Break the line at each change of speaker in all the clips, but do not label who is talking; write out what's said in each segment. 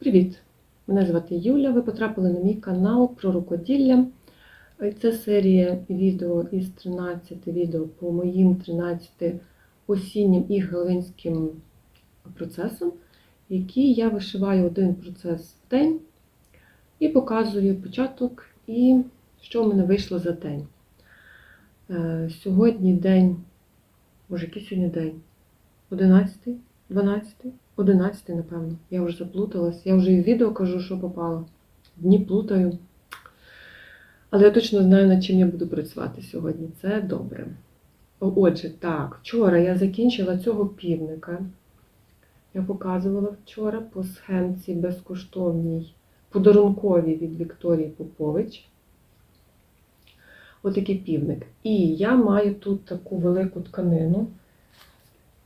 Привіт! Мене звати Юля. Ви потрапили на мій канал про рукоділля. Це серія відео із 13 відео по моїм 13 осіннім і галинським процесам, які я вишиваю один процес в день і показую початок і що в мене вийшло за день. Е, Сьогодні день, може, який сьогодні день? 11, 12, 11, напевно. Я вже заплуталась. Я вже і в відео кажу, що попало. Дні плутаю. Але я точно знаю, над чим я буду працювати сьогодні. Це добре. Отже, так, вчора я закінчила цього півника. Я показувала вчора по схемці безкоштовній, подарунковій від Вікторії Попович. Отакий півник. І я маю тут таку велику тканину.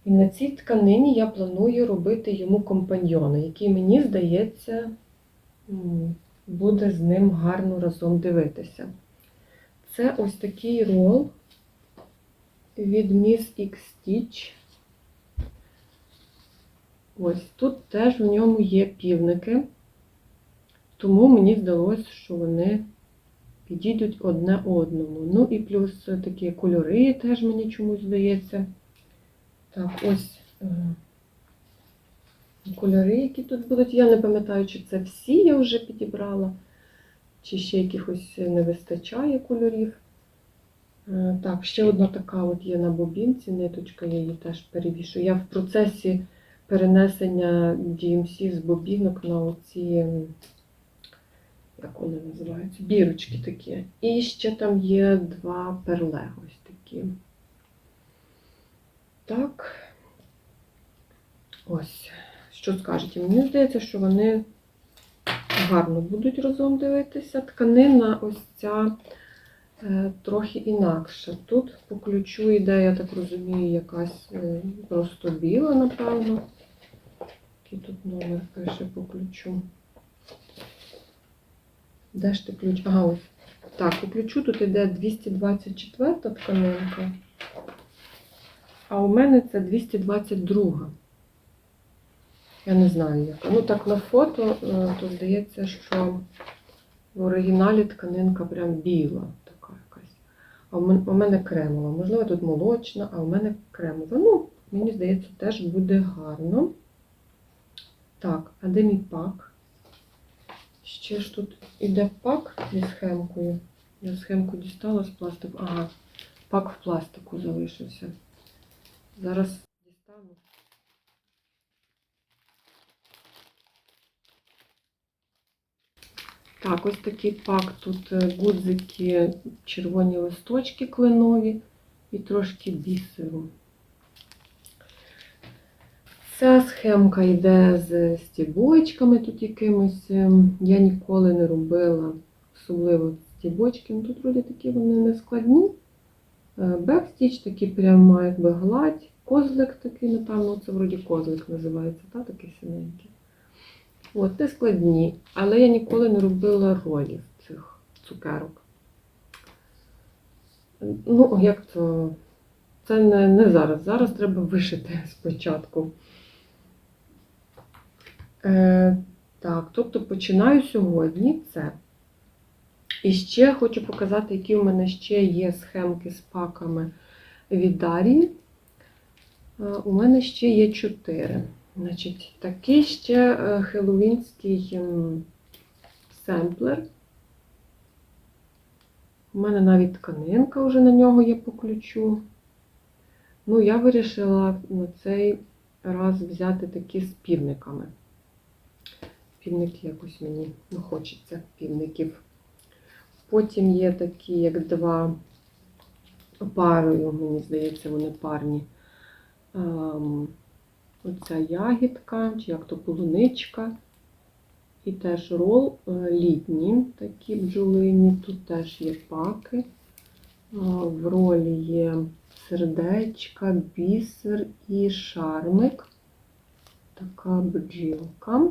І на цій тканині я планую робити йому компаньйона, який, мені здається, буде з ним гарно разом дивитися. Це ось такий рол від Miss X Stitch. Ось тут теж в ньому є півники, тому мені здалося, що вони підійдуть одне одному. Ну і плюс такі кольори теж мені чомусь здається. Так, ось е, кольори, які тут будуть. Я не пам'ятаю, чи це всі я вже підібрала, чи ще якихось не вистачає кольорів. Е, Так, ще одна така от є на бобінці, ниточка, я її теж перевішую. Я в процесі перенесення DMC з бобінок на оці, як вони називаються, бірочки такі. І ще там є два перле ось такі. Так. Ось. Що скажете? Мені здається, що вони гарно будуть разом дивитися. Тканина ось ця е, трохи інакша. Тут по ключу йде, я так розумію, якась е, просто біла, напевно. Який тут номер пише по ключу. Де ж ти ключ? Ага, ось. Так, по ключу тут йде 224 тканинка. А у мене це 222. Я не знаю яка. Ну так на фото, е, то здається, що в оригіналі тканинка прям біла така якась. А у мене кремова. Можливо, тут молочна, а у мене кремова. Ну, мені здається, теж буде гарно. Так, а де мій пак? Ще ж тут іде пак зі схемкою. Я схемку дістала з пластику. Ага, пак в пластику залишився. Зараз дістану. Так, ось такий пак. Тут е, гудзики, червоні листочки кленові і трошки бісеру. Ця схемка йде з стібочками тут якимось. ем, Я ніколи не робила, особливо стібочки. Ну, Тут вроді такі вони не складні. Е, Бекстіч такий прямо якби гладь. Козлик такий, напевно, це вроді козлик називається, та, такий синенький. От, не складні. Але я ніколи не робила ролів цих цукерок. Ну, як то, це не, не зараз. Зараз треба вишити спочатку. Е, так, тобто починаю сьогодні це. І ще хочу показати, які у мене ще є схемки з паками від Дарії. У мене ще є чотири. Значить, такий ще е, хеллоуінський ем, семплер. У мене навіть тканинка вже на нього є по ключу. Ну, я вирішила на цей раз взяти такі з півниками. Півники якось мені ну, хочеться півників. Потім є такі, як два парою, мені здається, вони парні. Ем, Оця ягідка, чи як то полуничка. І теж рол е, літні, такі бджолині. Тут теж є паки. В ролі є сердечка, бісер і шармик. Така бджілка.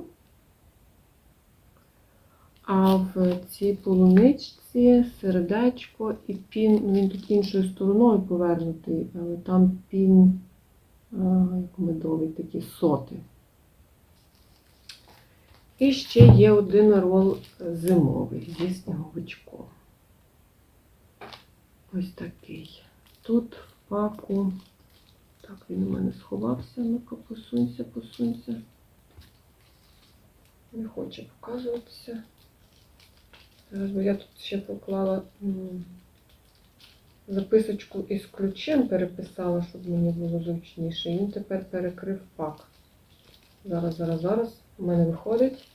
А в цій полуничці сердечко і пін, ну він тут іншою стороною повернутий, але там пін, як медовий, такі соти. І ще є один рол зимовий зі сніговичком. Ось такий. Тут в паку. Так, він у мене сховався. Ну-ка, посунься, посунься. Не хоче показуватися. Я тут ще поклала записочку із ключем, переписала, щоб мені було зручніше. Він тепер перекрив пак. Зараз, зараз, зараз. У мене виходить.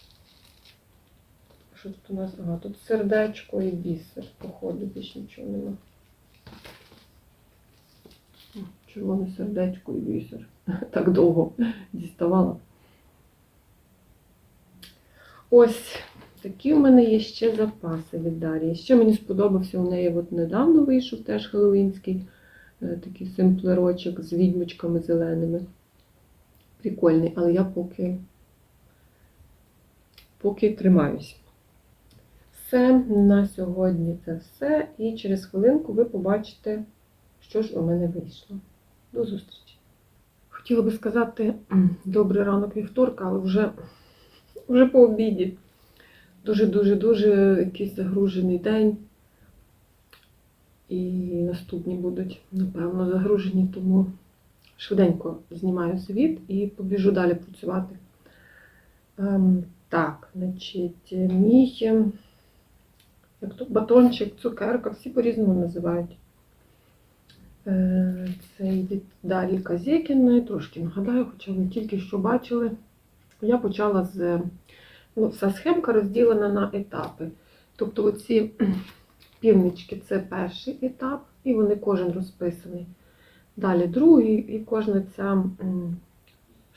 Що тут у нас? Ага, тут сердечко і бісер, походу, більш нічого нема. Червоне сердечко і бісер. Так довго діставала. Ось такі у мене є ще запаси від Дарії. Ще мені сподобався у неї от недавно вийшов теж хеллоуінський е, такий семплерочок з відьмочками зеленими. Прикольний, але я поки, поки тримаюсь. Все, на сьогодні це все. І через хвилинку ви побачите, що ж у мене вийшло. До зустрічі! Хотіла би сказати добрий ранок вівторка, але вже, вже по обіді. Дуже-дуже-дуже якийсь загружений день. І наступні будуть, напевно, загружені, тому швиденько знімаю світ і побіжу далі працювати. Ем, так, значить, мій ем, як то, батончик, цукерка, всі по-різному називають. Е, Цей від Дарії Казєкіної, трошки нагадаю, хоча ви тільки що бачили. Я почала з. Ну, вся схемка розділена на етапи. Тобто оці півнички це перший етап, і вони кожен розписаний. Далі другий, і кожна ця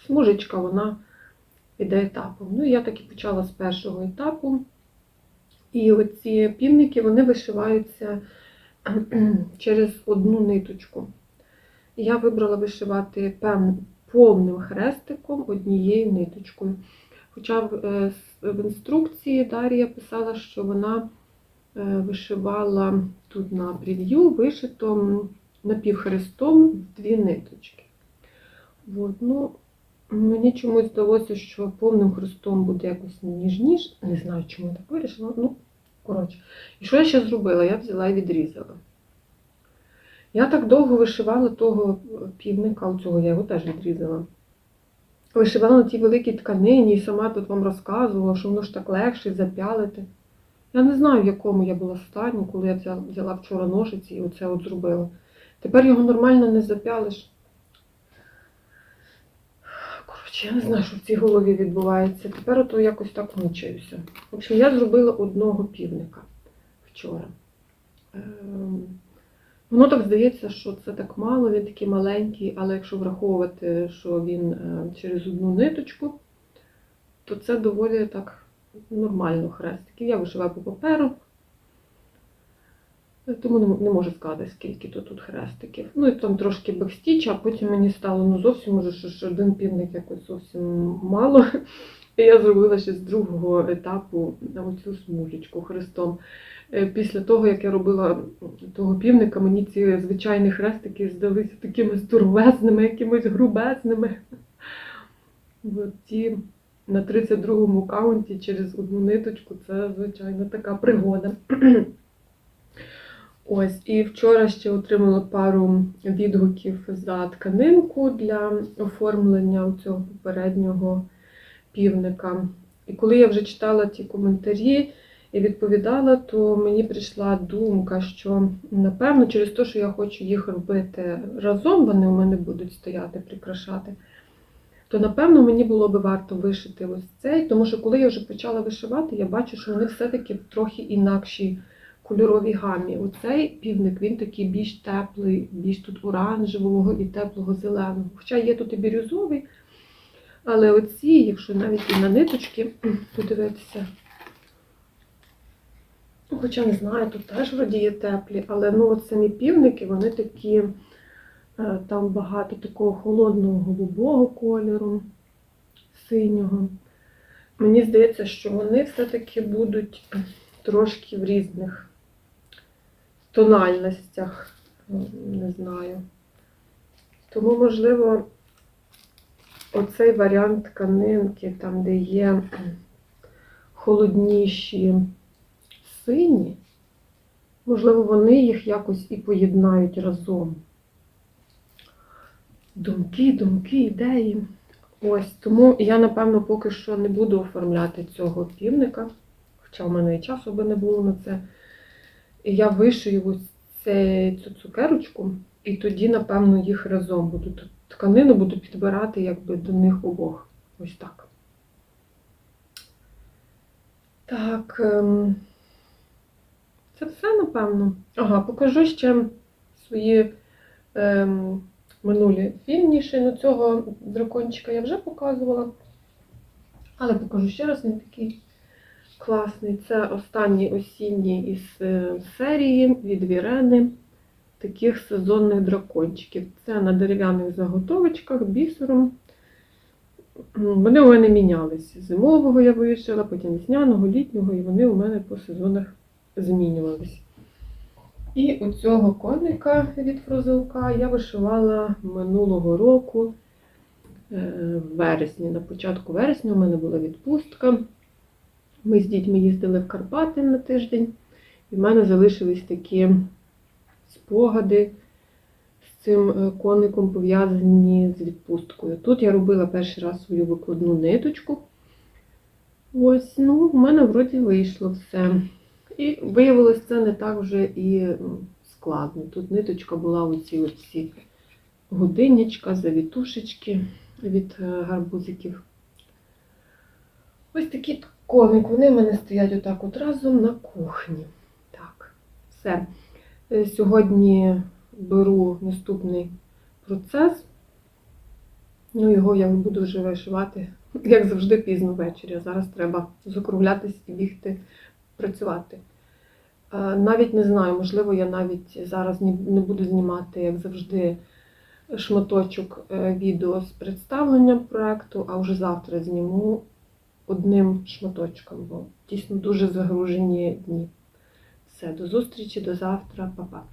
смужечка, вона іде етапом. Ну, я так і почала з першого етапу. І оці півники вони вишиваються через одну ниточку. Я вибрала вишивати повним хрестиком однією ниточкою. Хоча в, е, в інструкції Дар'я писала, що вона е, вишивала тут на прев'ю вишито напівхрестом дві ниточки. От, ну, мені чомусь здалося, що повним хрестом буде якось ніжніше. Не знаю, чому я так вирішила. Ну, коротше. І що я ще зробила? Я взяла і відрізала. Я так довго вишивала того півника, цього я його теж відрізала. Вишивала на тій великій тканині і сама тут вам розказувала, що воно ж так легше запялити. Я не знаю, в якому я була стані, коли я взяла, вчора ножиці і оце от зробила. Тепер його нормально не запялиш. Коротше, я не знаю, що в цій голові відбувається. Тепер ото якось так мучаюся. В общем, я зробила одного півника вчора. Воно так здається, що це так мало, він такий маленький, але якщо враховувати, що він е, через одну ниточку, то це доволі так нормально хрестиків. Я вишиваю по паперу, тому не можу сказати, скільки то тут хрестиків. Ну і там трошки бекстіч, а потім мені стало ну зовсім може, що один півник якось зовсім мало. І я зробила ще з другого етапу оцю смужечку хрестом. Е, Після того, як я робила того півника, мені ці звичайні хрестики здалися такими здоровезними, якимось грубезними. Ті на 32-му каунті через одну ниточку це, звичайно, така пригода. Ось, і вчора ще отримала пару відгуків за тканинку для оформлення цього попереднього півника. І коли я вже читала ті коментарі, і відповідала, то мені прийшла думка, що напевно через те, що я хочу їх робити разом, вони у мене будуть стояти, прикрашати, то напевно мені було би варто вишити ось цей, тому що коли я вже почала вишивати, я бачу, що вони все-таки трохи інакшій кольоровій гамі. Оцей півник він такий більш теплий, більш тут оранжевого і теплого зеленого. Хоча є тут і бірюзовий, але оці, якщо навіть і на ниточки подивитися, Ну, Хоча не знаю, тут теж вроді є теплі, але ну от самі півники, вони такі, е, там багато такого холодного голубого кольору, синього. Мені здається, що вони все-таки будуть трошки в різних тональностях, не знаю. Тому, можливо, оцей варіант тканинки, там, де є холодніші сині. Можливо, вони їх якось і поєднають разом. Думки, думки, ідеї. Ось тому я, напевно, поки що не буду оформляти цього півника, хоча в мене і часу би не було на це. І я вишию ось цю цукерочку, і тоді, напевно, їх разом буду. Тканину буду підбирати якби до них обох. Ось так. Так. ем, Це все, напевно. Ага, покажу ще свої ем, минулі фільмніші. Ну, цього дракончика я вже показувала. Але покажу ще раз, він такий класний. Це останній осінній із е, серії від Вірени таких сезонних дракончиків. Це на дерев'яних заготовочках, бісером. Вони у мене мінялися. Зимового я вишила, потім весняного, літнього, і вони у мене по сезонах змінювалися. І у цього коника від фрозилка я вишивала минулого року е, в вересні. На початку вересня у мене була відпустка. Ми з дітьми їздили в Карпати на тиждень, і в мене залишились такі спогади з цим е, коником пов'язані з відпусткою. Тут я робила перший раз свою викладну ниточку. Ось, ну, в мене вроді вийшло все. І виявилось це не так вже і складно. Тут ниточка була оці оці годинничка, завітушечки від е, гарбузиків. Ось такий коник. Вони в мене стоять отак от разом на кухні. Так, все. Е, Сьогодні беру наступний процес. Ну, його я буду вже вишивати, як завжди, пізно ввечері. Зараз треба закруглятись і бігти працювати. Е, Навіть не знаю, можливо, я навіть зараз не буду знімати, як завжди, шматочок е, відео з представленням проекту, а вже завтра зніму одним шматочком, бо дійсно дуже загружені дні. Все, до зустрічі, до завтра, па-па.